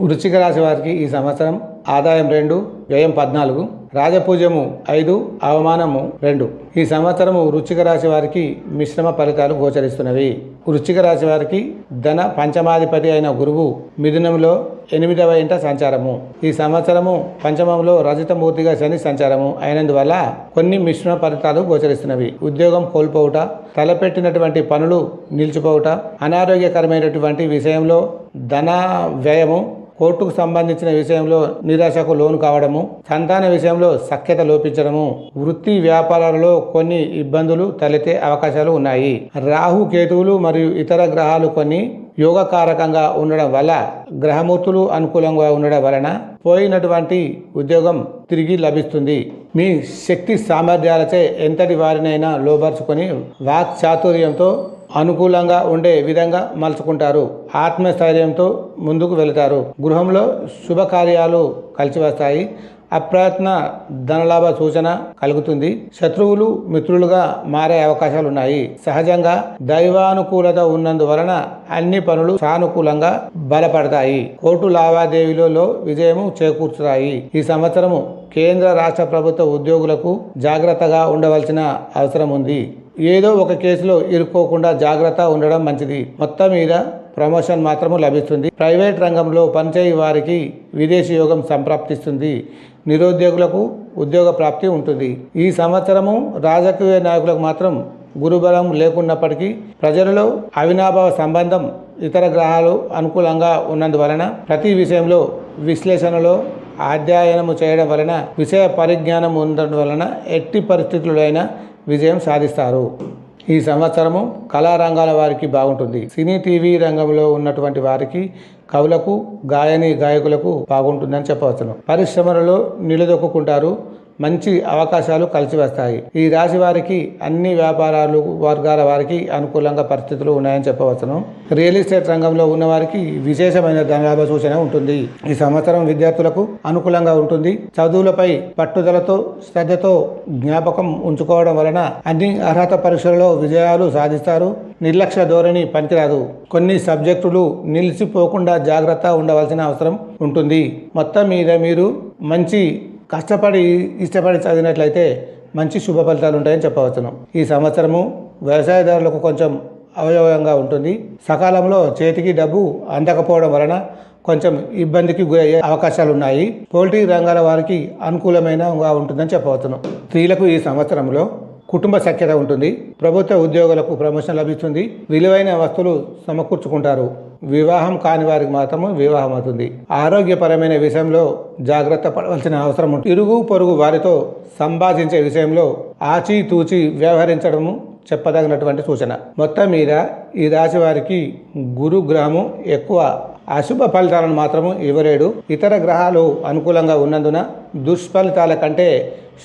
వృశ్చిక రాశి వారికి ఈ సంవత్సరం ఆదాయం రెండు వ్యయం పద్నాలుగు రాజపూజము ఐదు అవమానము రెండు. ఈ సంవత్సరము వృచ్చిక రాశి వారికి మిశ్రమ ఫలితాలు గోచరిస్తున్నవి. వృచ్చిక రాశి వారికి ధన పంచమాధిపతి అయిన గురువు మిథునంలో ఎనిమిదవ ఇంట సంచారము. ఈ సంవత్సరము పంచమంలో రజతమూర్తిగా శని సంచారము అయినందువల్ల కొన్ని మిశ్రమ ఫలితాలు గోచరిస్తున్నవి. ఉద్యోగం కోల్పోవుట తలపెట్టినటువంటి పనులు నిలిచిపోవుట అనారోగ్యకరమైనటువంటి విషయంలో ధన వ్యయము కోర్టుకు సంబంధించిన విషయంలో నిరాశకు లోను కావడము సంతాన విషయంలో సఖ్యత లోపించడము వృత్తి వ్యాపారాలలో కొన్ని ఇబ్బందులు తలెత్తే అవకాశాలు ఉన్నాయి. రాహు కేతువులు మరియు ఇతర గ్రహాలు కొన్ని యోగకారకంగా ఉండడం వల్ల గ్రహమూర్తులు అనుకూలంగా ఉండడం వలన పోయినటువంటి ఉద్యోగం తిరిగి లభిస్తుంది. మీ శక్తి సామర్థ్యాలచే ఎంతటి వారినైనా లోపరుచుకొని వాక్ చాతుర్యంతో అనుకూలంగా ఉండే విధంగా మలుచుకుంటారు. ఆత్మస్థైర్యంతో ముందుకు వెళతారు. గృహంలో శుభకార్యాలు కలిసి వస్తాయి అప్రయత్న ధనలాభ సూచన కలుగుతుంది. శత్రువులు మిత్రులుగా మారే అవకాశాలు ఉన్నాయి సహజంగా దైవానుకూలత ఉన్నందువలన అన్ని పనులు సానుకూలంగా బలపడతాయి. కోర్టు లావాదేవీలలో విజయము చేకూర్చుతాయి. ఈ సంవత్సరము కేంద్ర రాష్ట్ర ప్రభుత్వ ఉద్యోగులకు జాగ్రత్తగా ఉండవలసిన అవసరం ఉంది ఏదో ఒక కేసులో ఇరుక్కోకుండా జాగ్రత్త ఉండడం మంచిది. మొత్తం మీద ప్రమోషన్ మాత్రము లభిస్తుంది. ప్రైవేట్ రంగంలో పనిచేయ వారికి విదేశీ యోగం సంప్రాప్తిస్తుంది. నిరుద్యోగులకు ఉద్యోగ ప్రాప్తి ఉంటుంది. ఈ సంవత్సరము రాజకీయ నాయకులకు మాత్రం గురుబలం లేకున్నప్పటికీ ప్రజలలో అవినాభావ సంబంధం ఇతర గ్రహాలు అనుకూలంగా ఉన్నందువలన ప్రతి విషయంలో విశ్లేషణలో అధ్యయనము చేయడం వలన విషయ పరిజ్ఞానం ఉండడం వలన ఎట్టి పరిస్థితులైనా విజయం సాధిస్తారు. ఈ సంవత్సరము కళారంగాల వారికి బాగుంటుంది. సినీ టీవీ రంగంలో ఉన్నటువంటి వారికి కవులకు గాయని గాయకులకు బాగుంటుందని చెప్పవచ్చును. పరిశ్రమలలో నిలదొక్కుంటారు మంచి అవకాశాలు కలిసి వస్తాయి. ఈ రాశి వారికి అన్ని వ్యాపారాలు వర్గాల వారికి అనుకూలంగా పరిస్థితులు ఉన్నాయని చెప్పవచ్చును. రియల్ ఎస్టేట్ రంగంలో ఉన్న వారికి విశేషమైన ధనలాభ సూచన ఉంటుంది. ఈ సంవత్సరం విద్యార్థులకు అనుకూలంగా ఉంటుంది. చదువులపై పట్టుదలతో శ్రద్ధతో జ్ఞాపకం ఉంచుకోవడం వలన అన్ని అర్హత పరీక్షలలో విజయాలు సాధిస్తారు. నిర్లక్ష్య ధోరణి పనికిరాదు. కొన్ని సబ్జెక్టులు నిలిచిపోకుండా జాగ్రత్త ఉండవలసిన అవసరం ఉంటుంది. మొత్తం మీద మీరు మంచి కష్టపడి ఇష్టపడి చదివినట్లయితే మంచి శుభ ఫలితాలు ఉంటాయని చెప్పవచ్చును. ఈ సంవత్సరము వ్యవసాయదారులకు కొంచెం అవయవంగా ఉంటుంది. సకాలంలో చేతికి డబ్బు అందకపోవడం వలన కొంచెం ఇబ్బందికి గురయ్యే అవకాశాలు ఉన్నాయి పోల్ట్రీ రంగాల వారికి అనుకూలమైనగా ఉంటుందని చెప్పవచ్చును. స్త్రీలకు ఈ సంవత్సరంలో కుటుంబ సఖ్యత ఉంటుంది. ప్రభుత్వ ఉద్యోగులకు ప్రమోషన్ లభిస్తుంది. విలువైన వస్తువులు సమకూర్చుకుంటారు. వివాహం కాని వారికి మాత్రము వివాహం అవుతుంది. ఆరోగ్యపరమైన విషయంలో జాగ్రత్త పడవలసిన అవసరం ఉంటుంది. ఇరుగు పొరుగు వారితో సంభాషించే విషయంలో ఆచితూచి వ్యవహరించడము చెప్పదగినటువంటి సూచన. మొత్తం మీద ఈ రాశి వారికి గురుగ్రహము ఎక్కువ అశుభ ఫలితాలను మాత్రము ఇవ్వలేడు. ఇతర గ్రహాలు అనుకూలంగా ఉన్నందున దుష్ఫలితాల కంటే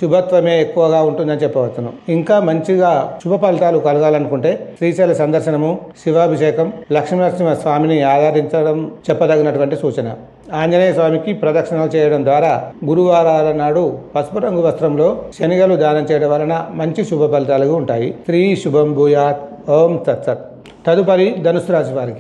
శుభత్వమే ఎక్కువగా ఉంటుందని చెప్పవచ్చును. ఇంకా మంచిగా శుభ ఫలితాలు కలగాలనుకుంటే శ్రీశైల సందర్శనము శివాభిషేకం లక్ష్మీనరసింహ స్వామిని ఆదరించడం చెప్పదగినటువంటి సూచన. ఆంజనేయ స్వామికి ప్రదక్షిణలు చేయడం ద్వారా గురువారాల నాడు పసుపు రంగు వస్త్రంలో శనిగలు దానం చేయడం వలన మంచి శుభ ఫలితాలు ఉంటాయి. శ్రీ శుభం భూయాత్. ఓం తత్సత్ తదుపరి ధనుసు రాశి వారికి.